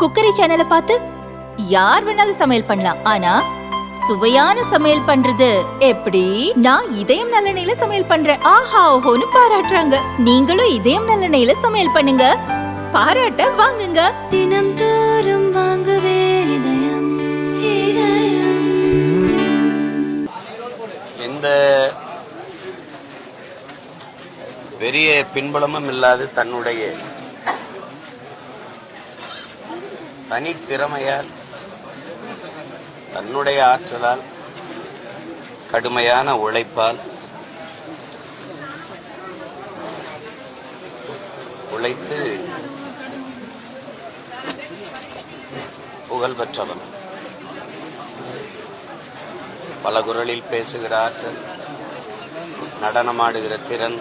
Cookery சேனலை பார்த்து யார் வேணாலும் சமையல் பண்ணலாம். ஆனா சுவையான சமையல் பண்றது எப்படி? நான் இதயம் நல்லெண்ணெயில சமையல் பண்றேன். ஆஹா ஓஹோன்னு பாராட்டுறாங்க. நீங்களும் இதயம் நல்லெண்ணெயில சமையல் பண்ணுங்க. பாராட்ட வாங்குங்க. தினம் தோறும் வாங்குவே இதயம் இதயம். எந்த பெரிய பின்புலமும் இல்லாது தன்னுடைய தனித்திறமையால் தன்னுடைய ஆற்றலால் கடுமையான உழைப்பால் உழைத்து புகழ் பெற்றவன் பல குரலில் பேசுகிற ஆற்றல் நடனமாடுகிற திறன்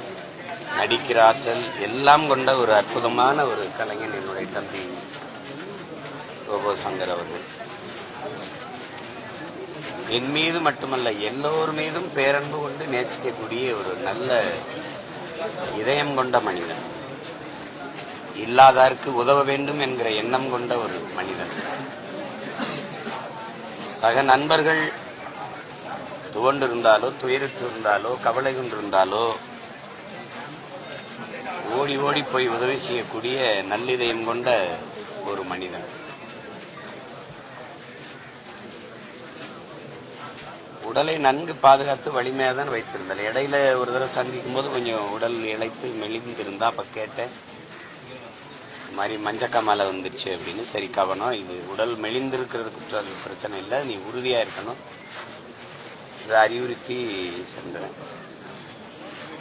நடிக்கிற ஆற்றல் எல்லாம் கொண்ட ஒரு அற்புதமான ஒரு கலைஞன் என்னுடைய தம்பி. ரோபோ சங்கர் அவர்கள். என் மீது மட்டுமல்ல எல்லோர் மீதும் பேரன்பு கொண்டு நேசிக்கக்கூடிய ஒரு நல்ல இதயம் கொண்ட மனிதன். இல்லாதாருக்கு உதவ வேண்டும் என்கிற எண்ணம் கொண்ட ஒரு மனிதன். சக நண்பர்கள் துவண்டிருந்தாலோ துயரிட்டு இருந்தாலோ கவலை கொண்டிருந்தாலோ ஓடி ஓடி போய் உதவி செய்யக்கூடிய நல்லிதயம் கொண்ட ஒரு மனிதன். உடலை நன்கு பாதுகாத்து வலிமையாக தான் வைத்திருந்தார் இடையில ஒரு தடவை சந்திக்கும் போது கொஞ்சம் உடல் இழைத்து மெலிந்திருந்தா அப்ப கேட்டேன் இது மாதிரி மஞ்சக்காமலை வந்துருச்சு அப்படின்னு. சரி கவனம். இது உடல் மெலிந்திருக்கிறதுக்கு பிரச்சனை இல்லை. நீ உறுதியா இருக்கணும். இதை அறிவுறுத்தி சென்றேன்.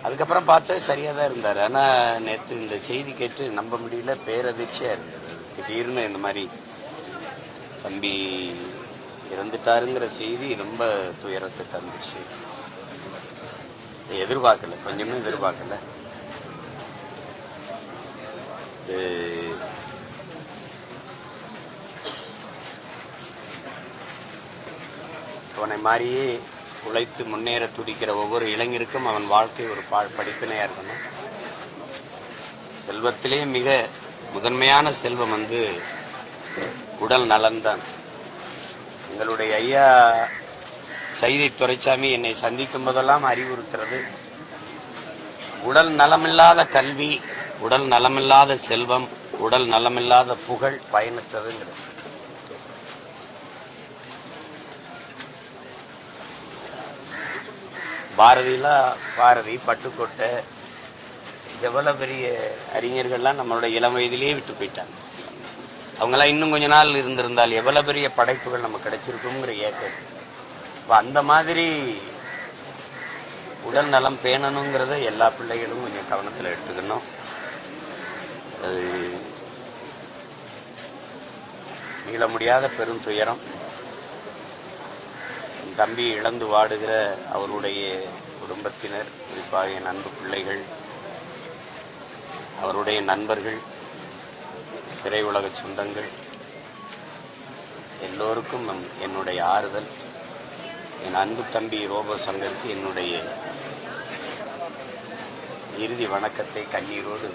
அதுக்கப்புறம் பார்த்தா சரியாக தான் இருந்தார். ஆனால் நேற்று இந்த செய்தி கேட்டு நம்ப முடியல. பேரதிர்ச்சியாக இருந்தது. திடீர்னு இந்த மாதிரி தம்பி இறந்துட்டாருங்கிற செய்தி ரொம்ப துயரத்தை தந்துச்சு எதிர்பார்க்கல கொஞ்சமே எதிர்பார்க்கல. இது அவனை மாதிரியே உழைத்து முன்னேற துடிக்கிற ஒவ்வொரு இளைஞருக்கும் அவன் வாழ்க்கை ஒரு பா- படிப்பினையா இருக்கணும். செல்வத்திலே மிக முதன்மையான செல்வம் வந்து உடல் நலன்தான். எங்களுடைய ஐயா சைதை துரைசாமி என்னை சந்திக்கும் போதெல்லாம் அறிவுறுத்துறது. உடல் நலமில்லாத கல்வி உடல் நலமில்லாத செல்வம் உடல் நலமில்லாத புகழ் பயனற்றதுங்கிறது. பாரதிலாம் பாரதி பட்டுக்கோட்டை எவ்வளவு பெரிய அறிஞர்கள்லாம் நம்மளோட இளம் வயதிலேயே விட்டு போயிட்டாங்க. அவங்கெல்லாம் இன்னும் கொஞ்ச நாள் இருந்திருந்தால் எவ்வளவு பெரிய படைப்புகள் நமக்கு கிடைச்சிருக்குங்கிற ஏக்கம். இப்போ அந்த மாதிரி உடல் நலம் பேணணுங்கிறத எல்லா பிள்ளைகளும் கொஞ்சம் கவனத்தில் எடுத்துக்கணும். அது மீள முடியாத பெரும் துயரம். என் தம்பி இழந்து வாடுகிற அவருடைய குடும்பத்தினர் குறிப்பாக என் அன்பு பிள்ளைகள் அவருடைய நண்பர்கள் திரையுலக சொந்தங்கள். எல்லோருக்கும் என்னுடைய ஆறுதல். என் அன்பு தம்பி ரோபோ சங்கருக்கு என்னுடைய இறுதி வணக்கத்தை கண்ணீரோடு